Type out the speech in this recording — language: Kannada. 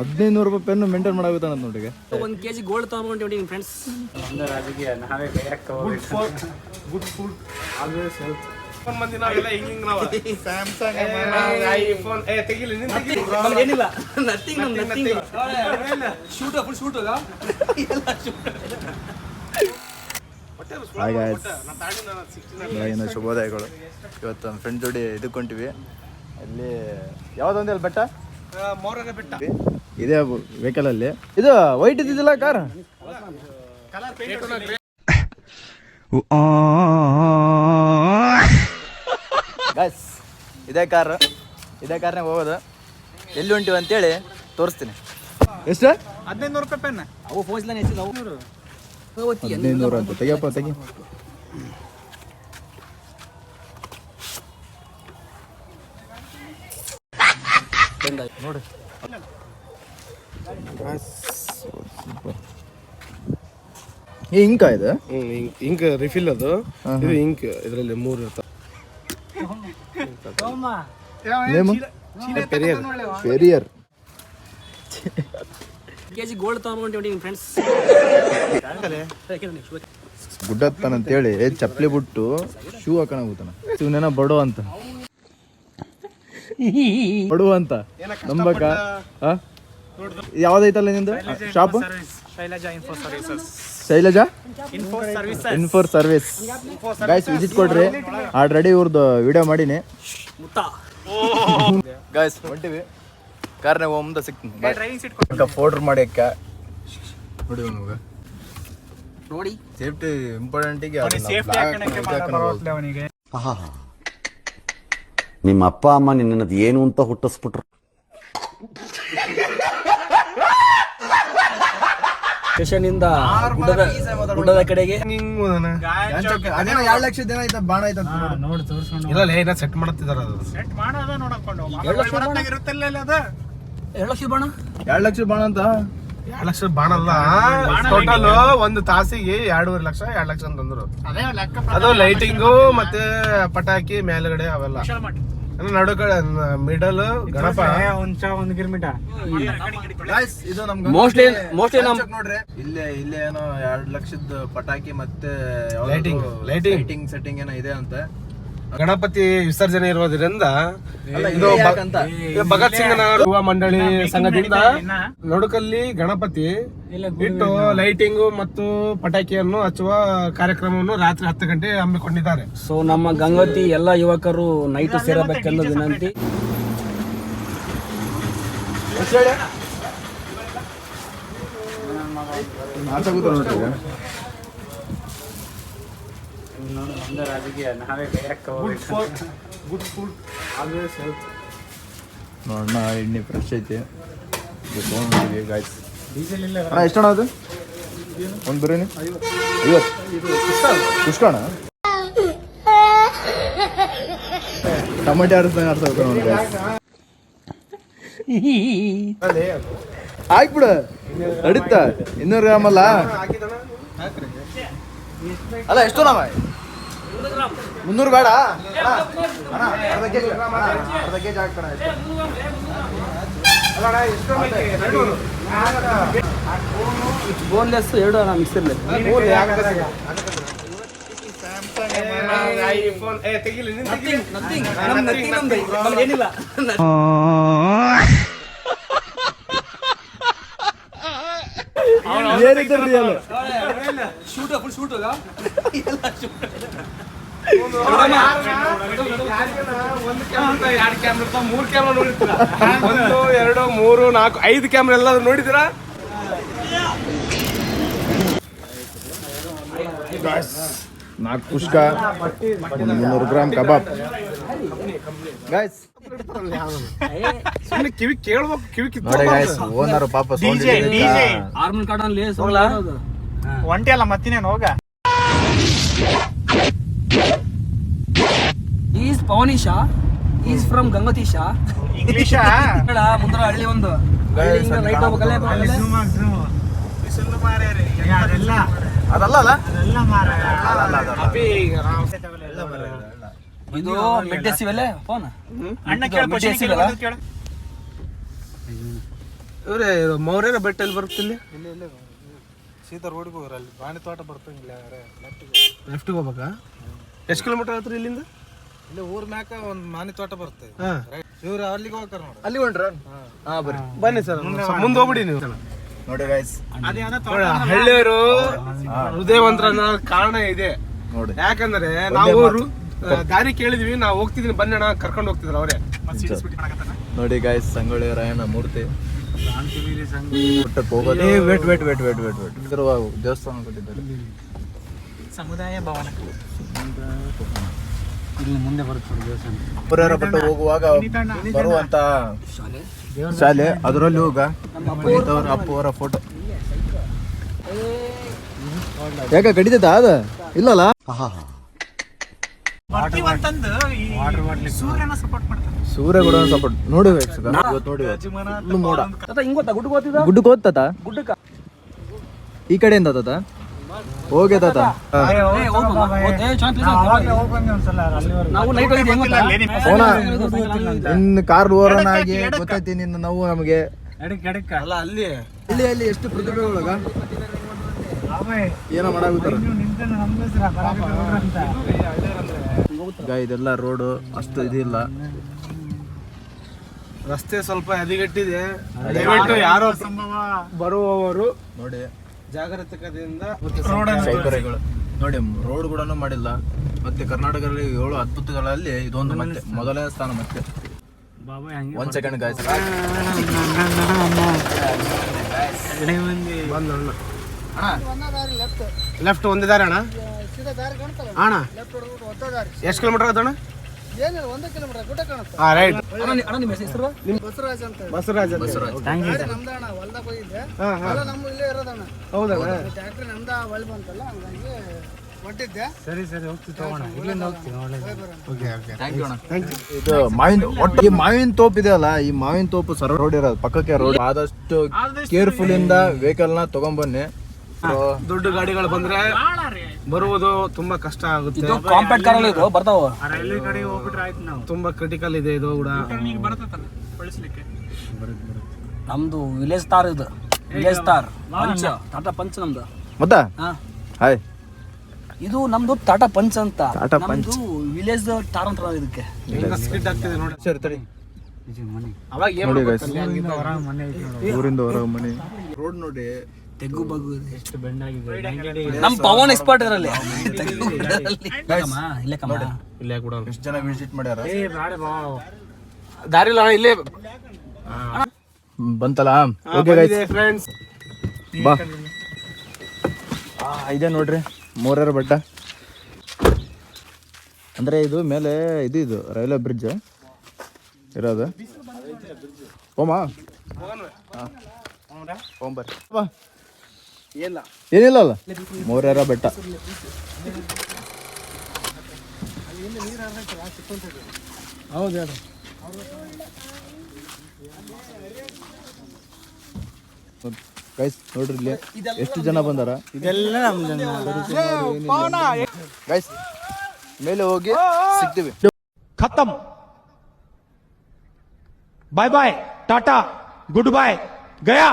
ಹದಿನೈದು ನೂರು ರೂಪಾಯಿ ಪೆನ್ ಮೇಂಟೈನ್ ಮಾಡಾಗುತ್ತಾನ ನೋಡಿ ಒಂದು ಕೆ ಕೆಜಿ ಗೋಲ್ಡ್ ತಗೊಂಡ್ಬಿಟ್ಟಿನಿ ಫ್ರೆಂಡ್ಸ್ ರಾಜಕೀಯ ನಾವೇ ಗುಡ್ ಫುಡ್ ಆಲ್ವೇಸ್ ಹೆಲ್ತ್ ಮಂದಿ ನಾವೆಲ್ಲ ಹಿಂಗ್ ಹಿಂಗ್ ನಾವ. ಸ್ಯಾಮ್ಸಂಗ್ ಐಫೋನ್ ಏ ತೆಗಿಲಿ ನಿನ್ ತೆಗಿಲಿ. ಏನಿಲ್ಲ. Nothing nothing shoot full shoot hi guys ನಾ ತಾಡಿ ನಾನು ಸಿಕ್ಸ್ಟೀನ್ ಬೆಳಗಿನ ಶುಭೋದಯಗಳು. ಇವತ್ತು ನಮ್ಮ ಫ್ರೆಂಡ್ ಜೋಡಿ ಇದಕ್ಕೊಂಟಿವಿ ಅಲ್ಲಿ ಯಾವ್ದೊಂದು ಅಲ್ಲಿ ಬೆಟ್ಟ? ಮೋರಗ ಬೆಟ್ಟ. ಇದೇ ವೆಹಿಕಲ್ ಅಲ್ಲಿ ಇದು ವೈಟ್ ಇದ್ದಿದ್ದಿಲ್ಲ ಕಾರ್ ಬಸ್ ಇದೇ ಕಾರ್ ಇದೇ ಕಾರ್ನಾಗ ಹೋಗೋದು. ಎಲ್ಲಿ ಹೊಂಟಿವಿ ಅಂತೇಳಿ ತೋರಿಸ್ತೀನಿ. ಎಷ್ಟು? ಹದಿನೈದು ನೂರು ರೂಪಾಯಿ ಪೆನ್ ಅವು ಫೋನ್ಸ್ ಎಲ್ಲ ಹೆಚ್ಚಿಲ್ಲ ಅವು ಹದಿನೈದು ನೂರು ಅಂತ. ತೆಗಿಯಪ್ಪ ತೆಗಿ. ನೋಡಿ. ಇಂಕ ಇದು? ಇಂಕ್ ರಿಫಿಲ್ ಅದು. ಇದು ಇಂಕ್ ಇದರಲ್ಲಿ ಮೂರು ಇರ್ತಾವೆ. ಪೆರಿಯರ್. ಪೆರಿಯರ್. ಕೆಜಿ ಗೋಲ್ಡ್ ತಗೊಂಡ್ಬಿಟ್ಟಿನಿ ಫ್ರೆಂಡ್ಸ್ ಗುಡ್ಡತ್ತಾನ ಅಂತೇಳಿ ಚಪ್ಪಲಿ ಬಿಟ್ಟು ಶೂ ಹಾಕೋಣ ಹೋಗ್ತಾನ. ಇವನೇನ ಬಡೋ ಅಂತ. ಬಡವ ಅಂತ. ನಂಬಕ? ಯಾವ್ದೈತಲ್ಲ ನಿಂದು? Shop Shailaja info services Shailaja info service info service guys visit ಕೊಡ್ರಿ. ಆಲ್ರೆಡಿ ಇವ್ರದ್ದು ವಿಡಿಯೋ ಮಾಡೀನಿ. ಮುತ್ತ ಗಾಯ್ಸ್ ಹೊಂಟಿವಿ. ಕಾರ್ನಾಗ ಮುಂದೆ ಸಿಗ್ತೀನಿ. ಡ್ರೈವಿಂಗ್ ಸೀಟ್ ಫೋಲ್ಡರ್ ಮಾಡಿ ಅಕ್ಕ ನೋಡಿ ನಮಗೆ ನೋಡಿ. ಸೇಫ್ಟಿ ಇಂಪಾರ್ಟೆಂಟಿಗೆ ನಿಮ್ಮ ಅಪ್ಪ ಅಮ್ಮ ನಿನ್ನದು ಏನು ಅಂತ ಹುಟ್ಟಿಸ್ಬಿಟ್ರು. ಸ್ಟೇಷನ್ ಇಂದ ಗುಡ್ಡದ ಗುಡ್ಡದ ಕಡೆಗೆ ಅದೇನೋ ಎರಡು ಲಕ್ಷ ದಿನ ಐತ ಬಾಣ ನೋಡಿ. ತೋರಿಸ್ಕೊಂಡು ಇಲ್ಲ ಏನ ಸೆಟ್ ಮಾಡ್ತಿದಾರ ಅದು. ಸೆಟ್ ಮಾಡೋದ ನೋಡಕೊಂಡು ಇರುತ್ತಲ್ಲ ಅದ? ಎರಡು ಲಕ್ಷ ಬಾಣ? ಎರಡು ಲಕ್ಷ ಬಾಣ ಅಂತ? ಎರಡು ಲಕ್ಷ ಬಾಣ ಅಲ್ಲ. ಟೋಟಲ್ ಒಂದು ತಾಸಿಗೆ ಎರಡೂವರೆ ಲಕ್ಷ ಎರಡು ಲಕ್ಷ ಅಂತಂದ್ರು. ಅದು ಲೈಟಿಂಗು ಮತ್ತೆ ಪಟಾಕಿ ಮೇಲ್ಗಡೆ ಅವೆಲ್ಲ. ಅಂದ್ರೆ ನಡು ಕಡೆ ಮಿಡಲ್ ಗಣಪ. ಒಂದ್ ಗಿರ್ಮಿಟ. Guys, ಇದು ನಮ್ಗೆ ಮೋಸ್ಟ್ಲಿ ಮೋಸ್ಟ್ಲಿ ನಮ್- ನೋಡ್ರಿ. ಇಲ್ಲೇ ಇಲ್ಲೇ ಏನೋ ಎರಡ್ ಲಕ್ಷದ ಪಟಾಕಿ ಮತ್ತೆ ಲೈಟಿಂಗ್. ಲೈಟಿಂಗ್ ಸೆಟ್ಟಿಂಗ್ ಏನೋ ಇದೆ ಅಂತ. ಗಣಪತಿ ವಿಸರ್ಜನೆ ಇರೋದ್ರಿಂದ ಇದು ಭಗತ್ ಸಿಂಗ್ ನಗರ ಯುವ ಮಂಡಳಿ ಸಂಘದಿಂದ ನಡುಕಲ್ಲಿ ಗಣಪತಿ ಇಟ್ಟು ಲೈಟಿಂಗ್ ಮತ್ತು ಪಟಾಕಿಯನ್ನು ಹಚ್ಚುವ ಕಾರ್ಯಕ್ರಮವನ್ನು ರಾತ್ರಿ ಹತ್ತು ಗಂಟೆ ಹಮ್ಮಿಕೊಂಡಿದ್ದಾರೆ. ಸೊ ನಮ್ಮ ಗಂಗಾವತಿ ಎಲ್ಲ ಯುವಕರು ನೈಟ್ ಸೇರಬೇಕೆಂದು ವಿನಂತಿ. ರಾಜಕೀಯ ನಾವೇ ಬೇಯಕ್ಕೆ ಹೋಗ್ಬೇಕು. ಗುಡ್ ಫುಡ್ ಆಲ್ವೇಸ್ ಹೆಲ್ತ್ ನೋಡೋಣ ಎಣ್ಣೆ ಫ್ರೆಶ್ ಐತಿ. ಗಾಯ್ಸ್ ಅಣ್ಣ ಎಷ್ಟಣ್ಣ ಅದು? ಒಂದು ಬಿರಿಯಾನಿ? ಐವತ್ತು. ಕುಷ್ಕಣ ಟೊಮೆಟೊ ಆಡಿಸ್ದಂಗೆ ನೋಡಿ ಹಾಕ್ಬಿಡ. ನಡೀತಾ ಇನ್ನೂರು ಗ್ರಾಮ್ ಅಲ್ಲ? ಅಲ್ಲ ಎಷ್ಟು ನಮ್ಮ ಮುನ್ನೂರು ಬೇಡ. ಅಣ್ಣ, ಅಣ್ಣ, ಅರ್ಧ ಕೆಜಿ ಅಣ್ಣ, ಅರ್ಧ ಕೆಜಿ ಹಾಕ್ತಾಣ ಬೋನ್ಲೆಸ್ ಎರಡು ಮಿಕ್ಸ್ ಇರಲಿ ಐಫೋನ್ ಏ ತೆಗಿಲಿ ನಿನ್ ತೆಗಿಲಿ. ಏನಿಲ್ಲ. ಏನಿದೆ ರಿಯಲ್ ಶೂಟ್ ಫುಲ್ ಶೂಟ್ ಎಲ್ಲ ಕ್ಯಾಮ್ರಾ ಒಂದು ಎರಡು ಮೂರು ನಾಲ್ಕು ಐದು ಕ್ಯಾಮ್ರಾ ಎಲ್ಲ ನೋಡಿದಿರಾ? ನಾಲ್ಕು ಪುಷ್ಕ ಒಂದು ಮುನ್ನೂರು ಗ್ರಾಮ್ ಕಬಾಬ್. ಗಾಯ್ಸ್ ಸುಮ್ಮನೆ ಕಿವಿ ಕೇಳ್ಬೇಕು ಕಿವಿ ನೋಡಿ ಗಾಯ್ಸ್ ಓನರ್ ಪಾಪ ಆರ್ಮನ್ ಕಾರ್ಡ್ ಅಲ್ಲಿ ಒಂಟಿ ಅಲ್ಲ ಮತ್ತಿನೇನು ಹೋಗ? Is Pavanisha is from Gangatisha English ಮುಂದ್ರ ಹಳ್ಳಿ ಒಂದು. ರೈಟ್ ಹೋಗ್ಬೇಕಲ್ಲ ಅದಲ್ಲ? ಅಲ್ಲ? ಇದು ಮೆಡ್ಡೆಸಿವಲ್ಲೇ ಫೋನ್? ಅಣ್ಣ ಕೇಳ ಇವ್ರೆ ಮೌರ್ಯರ ಬೆಟ್ಟ ಎಲ್ಲಿ ಬರುತ್ತೆ ಇಲ್ಲಿ? ಸೀದಾ ರೋಡ್ಗೆ ಹೋಗ್ರ ಅಲ್ಲಿ ಬಾಣಿ ತೋಟ ಬರ್ತಂಗಿಲ್ಲ ಲೆಫ್ಟಿಗೆ ಹೋಗ್ಬೇಕಾ? ಎಷ್ಟು ಕಿಲೋಮೀಟರ್ ಆಯ್ತು ಇಲ್ಲಿಂದ? ಇಲ್ಲಿ ಊರ್ ಮ್ಯಾಕ ಒಂದ್ ಮಾನಿ ತೋಟ ಬರುತ್ತೆ. ಇವ್ರು ಅಲ್ಲಿಗೆ ಹೋಗ್ತಾರ ನೋಡಿ. ಅಲ್ಲಿ ಹೊಂಟ್ರ? ಹಾ. ಬರ್ರಿ. ಬನ್ನಿ ಸರ್ ಮುಂದೆ ಹೋಗ್ಬಿಡಿ ನೀವು. ನೋಡಿ ಗೈಸ್ ನೋಡಿ, ಹಳ್ಳಿಯವರು ಹೃದಯವಂತರ ಕಾರಣ ಇದೆ. ನೋಡಿ. ಯಾಕಂದ್ರೆ ನಾವು ದಾರಿ ಕೇಳಿದ್ವಿ ನಾವು ಬನ್ನಿ ಅಣ್ಣ ಕರ್ಕೊಂಡು ಹೋಗ್ತಿದ್ರು ಅವರೇ. ನೋಡಿ ಗಾಯ್ಸ್ ಸಂಗೊಳ್ಳಿ ರಾಯಣ್ಣ ಮೂರ್ತಿ. ಹೋಗೋದು. Wait wait wait wait wait wait ದೇವಸ್ಥಾನ ಕೊಟ್ಟಿದ್ದಾರೆ. ಸಮುದಾಯ ಭವನ. ಇಲ್ಲಿ ಮುಂದೆ ಬರುತ್ತೆ ದೇವಸ್ಥಾನ. ಪಟ್ಟ ಹೋಗುವಾಗ ಬರುವಂತ ಶಾಲೆ. ಅದರಲ್ಲಿ ಹೋಗ. ಅಪ್ಪವರ ಅವ್ರ ಅಪ್ಪು ಅವರ ಫೋಟೋ ಯಾಕ ಕಡಿತೈತ ಅದ ಇಲ್ಲಲ್ಲ ಸೂರ್ಯ ಕೂಡ ಸಪೋರ್ಟ್ ನೋಡಿ ಇವತ್ತು ನೋಡಿ ಗುಡ್ಡ ಗುಡ್ಡಕ್ಕೆ. ಈ ಕಡೆಯಿಂದ ತಾತ? ಹೋಗಿ ನಿನ್ನ ಕಾರ್ ಓರನ್ ಆಗಿ ಗೊತ್ತೈತಿ ನಿನ್ನ ನೋವು ನಮಗೆ. ಅಲ್ಲ ಅಲ್ಲಿ. ಇಲ್ಲಿ ಅಲ್ಲಿ ಎಷ್ಟು ಪ್ರತಿಭೆಗಳಾಗ ಏನೋ ಮಾಡಾಗುತ್ತಾರ ಇದೆಲ್ಲ ರೋಡು ಅಷ್ಟು ಇದಿಲ್ಲ. ರಸ್ತೆ ಸ್ವಲ್ಪ ಹದಿಗೆಟ್ಟಿದೆ. ದಯವಿಟ್ಟು ಯಾರೋ ಬರುವವರು ನೋಡಿ. ಜಾಗರೂಕತೆಯಿಂದ ಸೌಕರ್ಯಗಳು ನೋಡಿ ರೋಡ್ ಕೂಡ ಮಾಡಿಲ್ಲ ಮತ್ತೆ ಕರ್ನಾಟಕದಲ್ಲಿ ಏಳು ಅದ್ಭುತಗಳಲ್ಲಿ ಇದೊಂದು ಮತ್ತೆ ಮೊದಲನೇ ಸ್ಥಾನ ಮತ್ತೆ. ಬಾಬಾ ಹಂಗೆ ಒಂದ್ ಸೆಕೆಂಡ್ ಗಾಯ್ಸ್ ಲೆಫ್ಟ್ ಒಂದಿದ್ದಾರೆ ಅಣ್ಣ? ಅಣ್ಣ. ಎಷ್ಟು ಕಿಲೋಮೀಟರ್ ಆಗುತ್ತೆ ಅಣ್ಣ ಹಾ ರೈಟ್ ಬಸವರಾಜ್ ಅಂತ ಹಾ ಹಾ. ಹೌದಣ್ಣ ಸರಿ ಸರಿ ಹೋಗ್ತೀವಿ ತಗೋಣ ಇಲ್ಲಿಂದ ಹೋಗ್ತೀವಿ ಒಳ್ಳೆ ಓಕೆ ಓಕೆ. ಥ್ಯಾಂಕ್ ಯು ಅಣ್ಣ. ಇದು ಮಾವಿನ ಒಟ್ಟು ಈ ಮಾವಿನ ತೋಪ್ ಇದೆಯಲ್ಲ ಈ ಮಾವಿನ ತೋಪು ಸರ್ ರೋಡ್ ಇರೋದು ಪಕ್ಕಕ್ಕೆ ರೋಡ್ ಆದಷ್ಟು ಕೇರ್ಫುಲ್ ಇಂದ ವೆಹಿಕಲ್ನ ತಗೊಂಬನ್ನಿ. So, ದೊಡ್ಡ ಗಾಡಿಗಳು ಬಂದ್ರೆ ಬರುವುದು ತುಂಬಾ ಕಷ್ಟ ಆಗುತ್ತೆ. ಕಾಂಪ್ಯಾಕ್ಟ್ ಕಾರಲ್ಲಿ ಇದು? ಬರ್ತಾವ? ರೈಲ್ವೆ ಕಡೆ ಹೋಗ್ಬಿಟ್ರೆ ಆಯ್ತು ನಾವು. ತುಂಬಾ ಕ್ರಿಟಿಕಲ್ ಇದೆ ಇದು ಕೂಡ. ಬರ್ತೈತಲ್ಲ ಬಳಸ್ಲಿಕ್ಕೆ. ನಮ್ದು ವಿಲೇಜ್ ಸ್ಟಾರ್ ಇದು. Village star punch. Tata punch ನಮ್ದು. ಗೊತ್ತಾ ಹಾ. ಹಾಯ್ ಇದು ನಮ್ದು ಟಾಟಾ ಪಂಚ್ ಅಂತ. ಟಾಟಾ ಪಂಚ್. ವಿಲೇಜ್ ಸ್ಟಾರ್ ಅಂತ ಇದಕ್ಕೆ. ಸ್ಕಿಡ್ ಆಗ್ತಿದೆ ನೋಡಿ. ಸರಿ ತಡಿ. ಅವಾಗ ಏನು ಊರಿಂದ ಹೊರ ಮನೆ. ರೋಡ್ ನೋಡಿ. ತೆಗ್ಗು ಬಗ್ಗು ಇದೆ. ಎಷ್ಟು ಬೆಣ್ಣಾಗಿದೆ? ನಮ್ ಪವನ್ ಎಕ್ಸ್ಪರ್ಟ್ ಅದರಲ್ಲಿ. ಇಲ್ಲೇ ಕಮ್ಮ, ಇಲ್ಲೇ ಕೂಡ. ಎಷ್ಟು ಜನ ವಿಸಿಟ್ ಮಾಡ್ಯಾರ? ಏ ಬಾಡ ಬಾ. ದಾರಿ ಇಲ್ಲ. ಬಂತಲ್ಲ? ಓಕೆ ಗೈಸ್ ಫ್ರೆಂಡ್ಸ್ ಬಾ. ಆ, ಇದೆ ನೋಡ್ರಿ ಮೂರರ ಬೆಟ್ಟ. ಅಂದ್ರೆ ಇದು ಮೇಲೆ ಇದು ಇದು ರೈಲ್ವೆ ಬ್ರಿಡ್ಜ್ ಇರೋದು. ಓಮಾ ಓಂ ಬರ್ರಿ. ಬಾ. ಏನಿಲ್ಲ. ಅಲ್ಲ ಮೂರ ಬೆಟ್ಟ. ಹೌದು ಗೈಸ್ ನೋಡ್ರಿ ಎಷ್ಟು ಜನ ಬಂದಾರ? ಇದೆಲ್ಲ ಗೈಸ್ ಮೇಲೆ ಹೋಗಿ ಸಿಗ್ತೀವಿ. ಖತಮ್ ಬಾಯ್ ಬಾಯ್ ಟಾಟಾ ಗುಡ್ ಬಾಯ್ ಗಯಾ